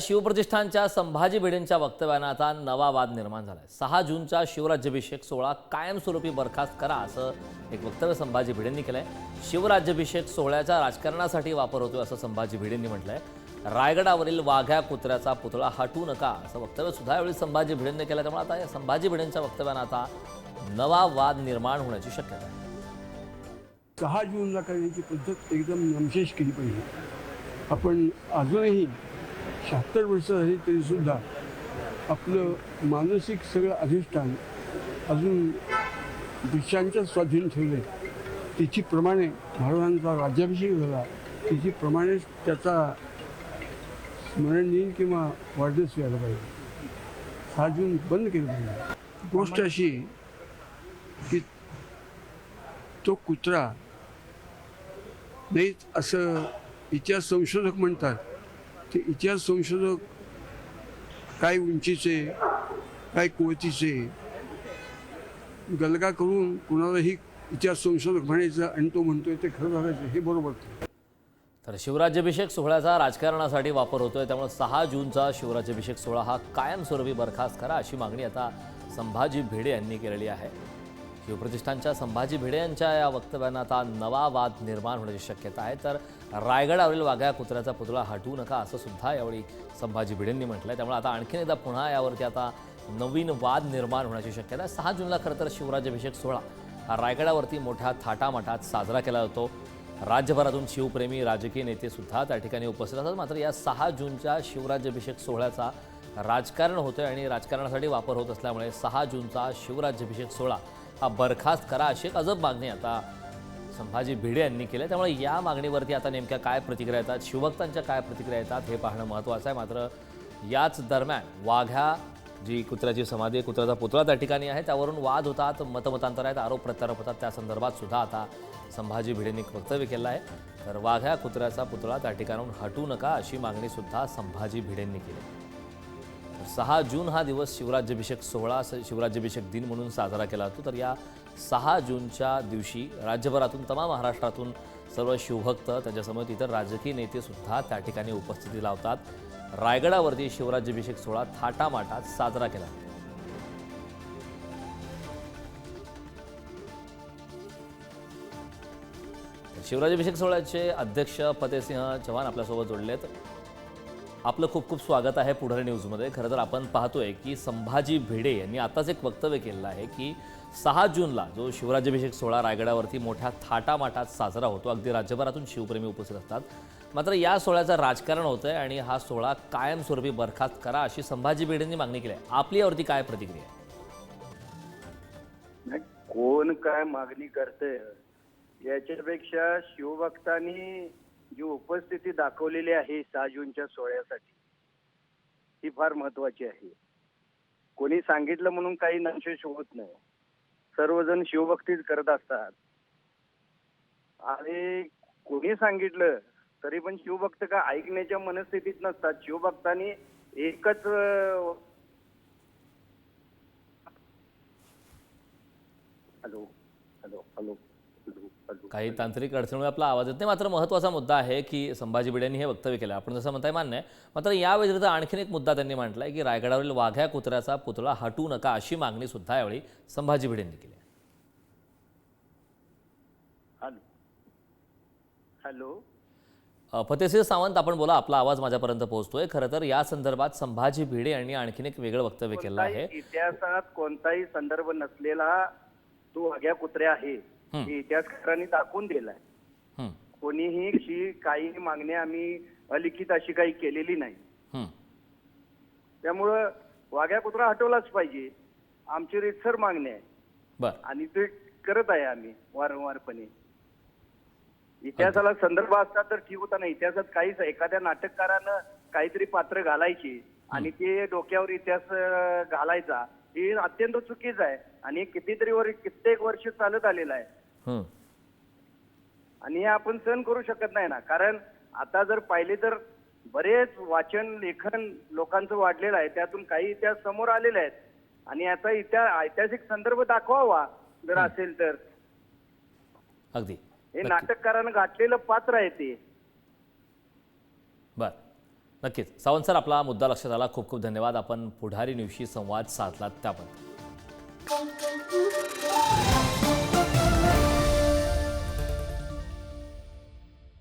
शिवप्रतिष्ठानच्या संभाजी भिडेंच्या वक्तव्यानं आता नवा वाद निर्माण झालाय. सहा जूनचा शिवराज्याभिषेक सोहळा कायमस्वरूपी बरखास्त करा असं एक वक्तव्य संभाजी भिडेंनी केलंय. शिवराज्याभिषेक सोहळ्याच्या राजकारणासाठी वापर होतोय असं संभाजी भिडेंनी म्हटलंय. रायगडावरील वाघ्या कुत्र्याचा पुतळा हटू नका असं वक्तव्य सुद्धा यावेळी संभाजी भिडेंनी केलं त्यामुळे आता या संभाजी भिडेंच्या वक्तव्यानं आता नवा वाद निर्माण होण्याची शक्यता आहे. सहा जूनला करण्याची पद्धत एकदम नमशेष केली पाहिजे. आपण अजूनही शहात्तर वर्ष झाली तरीसुद्धा आपलं मानसिक सगळं अधिष्ठान अजून ब्रिटिशांच्या स्वाधीन ठेवले. तिथीप्रमाणे महाराजांचा राज्याभिषेक झाला. तिथीप्रमाणेच त्याचा स्मरण दिन किंवा वाढदिवस यायला पाहिजे. सहा जून बंद केलं पाहिजे. गोष्ट अशी की तो कुत्रा नाही असं इतिहास संशोधक म्हणतात. ते इतिहास संशोधक काय उंचीचे काय कुवतीचे गलगा करून कुणालाही इतिहास संशोधक म्हणायचं आणि तो म्हणतोय ते खरं झालं हे बरोबर तर शिवराज्याभिषेक सोहळ्याचा राजकारणासाठी वापर होतोय त्यामुळे सहा जूनचा शिवराज्याभिषेक सोहळा हा कायमस्वरूपी बरखास्त करा अशी मागणी आता संभाजी भिडे यांनी केलेली आहे. शिवप्रतिष्ठानच्या संभाजी भिडे यांच्या या वक्तव्यानं आता नवा वाद निर्माण होण्याची शक्यता आहे. तर रायगडावरील वाघ्या कुत्र्याचा पुतळा हटवू नका असं सुद्धा यावेळी संभाजी भिडेंनी म्हटलं आहे त्यामुळे आता आणखीन एकदा पुन्हा यावरती आता नवीन वाद निर्माण होण्याची शक्यता आहे. सहा जूनला खरं तर शिवराज्याभिषेक सोहळा. हा रायगडावरती मोठ्या थाटामाटात साजरा केला जातो. राज्यभरातून शिवप्रेमी राजकीय नेतेसुद्धा त्या ठिकाणी उपस्थित असतात. मात्र या सहा जूनच्या शिवराज्याभिषेक सोहळ्याचा राजकारण होतोय आणि राजकारणासाठी वापर होत असल्यामुळे सहा जूनचा शिवराज्याभिषेक सोहळा हा बरखास्त करा अशी एक अजब मागणी आता संभाजी भिडे यांनी केलं त्यामुळे या मागणीवरती आता नेमक्या काय प्रतिक्रिया येतात? शिवभक्तांच्या काय प्रतिक्रिया येतात? हे पाहणं महत्त्वाचं आहे. मात्र याच दरम्यान वाघ्या जी कुत्र्याची समाधी आहे कुत्र्याचा पुतळा त्या ठिकाणी आहे. त्यावरून वाद होतात मतमतांतर आहेत आरोप प्रत्यारोप होतात. त्या संदर्भात सुद्धा आता संभाजी भिडेंनी वक्तव्य केलं आहे. तर वाघ्या कुत्र्याचा पुतळा त्या ठिकाणाहून हटू नका अशी मागणीसुद्धा संभाजी भिडेंनी केली. आहे सहा जून हा दिवस शिवराज्याभिषेक सोहळा शिवराज्याभिषेक दिन म्हणून साजरा केला जातो. तर या सहा जूनच्या दिवशी राज्यभरातून तमाम महाराष्ट्रातून सर्व शिवभक्त त्यांच्यासमोर इतर राजकीय नेतेसुद्धा त्या ठिकाणी उपस्थिती लावतात. रायगडावरती शिवराज्याभिषेक सोहळा थाटामाटात साजरा केला जातो. शिवराज्याभिषेक सोहळ्याचे अध्यक्ष फतेसिंह चव्हाण आपल्यासोबत जोडलेत. आपलं खूप खूप स्वागत आहे पुढारी न्यूजमध्ये. खरं तर आपण पाहतोय की संभाजी भिडे यांनी आताच एक वक्तव्य केलेलं आहे की सहा जूनला जो शिवराज्याभिषेक सोहळा रायगडावरती मोठ्या थाटामाटात साजरा होतो अगदी राज्यभरातून शिवप्रेमी उपस्थित असतात. मात्र या सोहळ्याचं राजकारण होतंय आणि हा सोहळा कायमस्वरूपी बरखास्त करा अशी संभाजी भिडेंनी मागणी केली आहे. आपली यावरती काय प्रतिक्रिया आहे? नाही, कोण काय मागणी करते याच्यापेक्षा शिवभक्तांनी जी उपस्थिती दाखवलेली आहे सहा जूनच्या सोहळ्यासाठी ती फार महत्वाची आहे. कोणी सांगितलं म्हणून काही नशेष होत नाही. सर्वजण शिवभक्तीच करत असतात. आणि कोणी सांगितलं तरी पण शिवभक्त का ऐकण्याच्या मनस्थितीत नसतात. शिवभक्तांनी एकच हॅलो हॅलो हॅलो. काही तांत्रिक अडचणीमुळे आपला आवाज येत नाही. मात्र महत्त्वाचा मुद्दा आहे की संभाजी भिडे यांनी हे वक्तव्य केलं. आपण जसं म्हणताय मान्य आहे. मात्र या व्यतिरिक्त आणखीन एक मुद्दा त्यांनी मांडला आहे की रायगडावरील वाघ्या कुत्र्याचा पुतळा हटू नका अशी मागणी सुद्धा यावेळी संभाजी भिडे यांनी केली हॅलो. फतेसिंह सावंत आपण बोला आपला आवाज माझ्यापर्यंत पोहोचतोय. खरं तर या संदर्भात संभाजी भिडे यांनी आणखीन एक वेगळं वक्तव्य केलं आहे. इतिहासात कोणताही संदर्भ नसलेला तो आग्या कुत्र्या आहे. इतिहासकारांनी दाखवून दिलाय. हं, कोणीही अशी काही मागणी आम्ही अलिखित अशी काही केलेली नाही. त्यामुळं वाघ्या कुत्रा हटवलाच पाहिजे. आमची रितसर मागणी आहे. आणि ते करत आहे आम्ही वारंवारपणे. इतिहासाला संदर्भ असता तर ठीक होता ना इतिहासात काहीच एखाद्या नाटककारानं काहीतरी पात्र घालायची आणि ते डोक्यावर इतिहास घालायचा हे अत्यंत चुकीचं आहे. आणि कितीतरी वर्ष कित्येक वर्ष चालत आलेलं आहे. आणि हे आपण सहन करू शकत नाही ना. कारण आता जर पाहिले तर बरेच वाचन लेखन लोकांचं वाढलेलं आहे. त्यातून काही इतिहास समोर आलेले आहेत. आणि याचा इतिहास ऐतिहासिक संदर्भ दाखवावा जर असेल तर. अगदी. हे नाटककारानं गाठलेलं पात्र आहे ते. बरं. नक्कीच. सावंत सर आपला मुद्दा लक्षात आला. खूप खूप धन्यवाद. आपण पुढारी न्यूजशी संवाद साधलात त्याबद्दल.